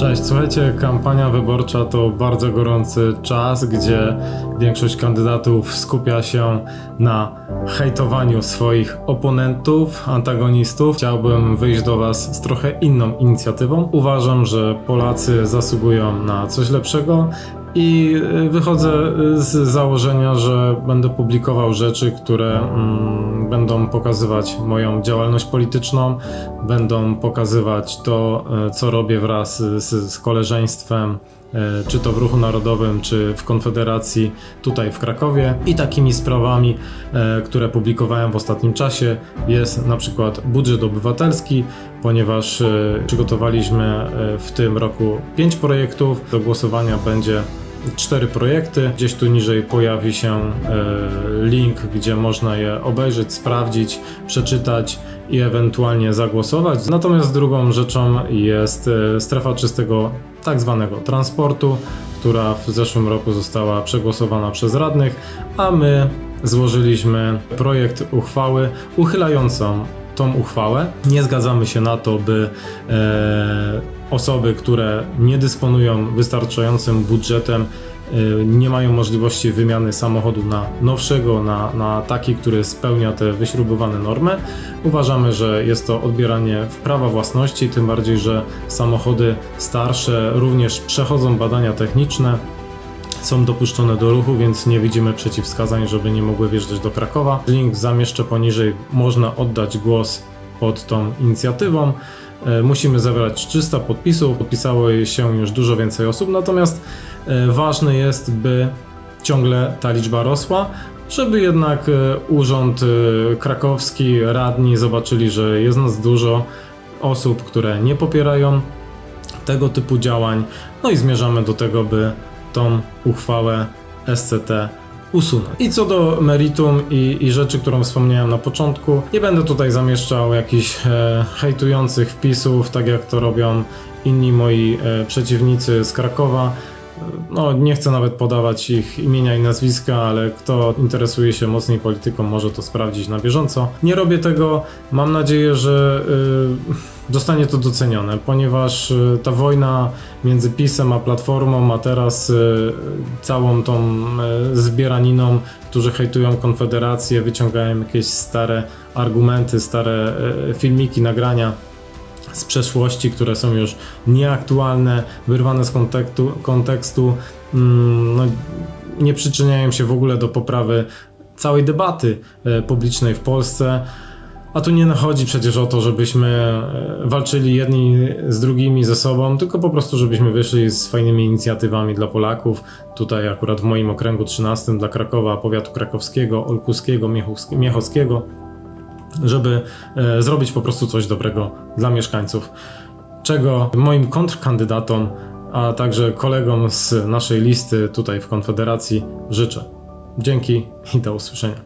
Cześć, słuchajcie, kampania wyborcza to bardzo gorący czas, gdzie większość kandydatów skupia się na hejtowaniu swoich oponentów, antagonistów. Chciałbym wyjść do Was z trochę inną inicjatywą. Uważam, że Polacy zasługują na coś lepszego i y, wychodzę z założenia, że będę publikował rzeczy, które mm, będą pokazywać moją działalność polityczną, będą pokazywać to, y, co robię wraz z, z koleżeństwem, czy to w Ruchu Narodowym, czy w Konfederacji tutaj w Krakowie. I takimi sprawami, które publikowałem w ostatnim czasie, jest na przykład budżet obywatelski, ponieważ przygotowaliśmy w tym roku pięć projektów. Do głosowania będzie cztery projekty. Gdzieś tu niżej pojawi się e, link, gdzie można je obejrzeć, sprawdzić, przeczytać i ewentualnie zagłosować. Natomiast drugą rzeczą jest e, strefa czystego tak zwanego transportu, która w zeszłym roku została przegłosowana przez radnych, a my złożyliśmy projekt uchwały uchylającą tą uchwałę. Nie zgadzamy się na to, by e, osoby, które nie dysponują wystarczającym budżetem, e, nie mają możliwości wymiany samochodu na nowszego, na, na taki, który spełnia te wyśrubowane normy. Uważamy, że jest to odbieranie w prawa własności, tym bardziej, że samochody starsze również przechodzą badania techniczne są dopuszczone do ruchu, więc nie widzimy przeciwwskazań, żeby nie mogły wjeżdżać do Krakowa. Link zamieszczę poniżej, można oddać głos pod tą inicjatywą. E, Musimy zebrać 300 podpisów, podpisało się już dużo więcej osób, natomiast e, ważne jest, by ciągle ta liczba rosła, żeby jednak e, urząd krakowski, radni zobaczyli, że jest nas dużo osób, które nie popierają tego typu działań. No i zmierzamy do tego, by tą uchwałę SCT usunąć. I co do meritum i, i rzeczy, którą wspomniałem na początku, nie będę tutaj zamieszczał jakichś e, hejtujących wpisów, tak jak to robią inni moi e, przeciwnicy z Krakowa. No, nie chcę nawet podawać ich imienia i nazwiska, ale kto interesuje się mocniej polityką, może to sprawdzić na bieżąco. Nie robię tego. Mam nadzieję, że y, zostanie to docenione, ponieważ y, ta wojna między PiSem a Platformą, a teraz y, całą tą y, zbieraniną, którzy hejtują Konfederację, wyciągają jakieś stare argumenty, stare y, filmiki, nagrania z przeszłości, które są już nieaktualne, wyrwane z kontekstu, kontekstu mm, no, nie przyczyniają się w ogóle do poprawy całej debaty e, publicznej w Polsce. A tu nie chodzi przecież o to, żebyśmy e, walczyli jedni z drugimi ze sobą, tylko po prostu, żebyśmy wyszli z fajnymi inicjatywami dla Polaków. Tutaj akurat w moim okręgu 13 dla Krakowa, powiatu krakowskiego, olkuskiego, Miechowsk- miechowskiego żeby e, zrobić po prostu coś dobrego dla mieszkańców. Czego moim kontrkandydatom, a także kolegom z naszej listy tutaj w Konfederacji życzę. Dzięki i do usłyszenia.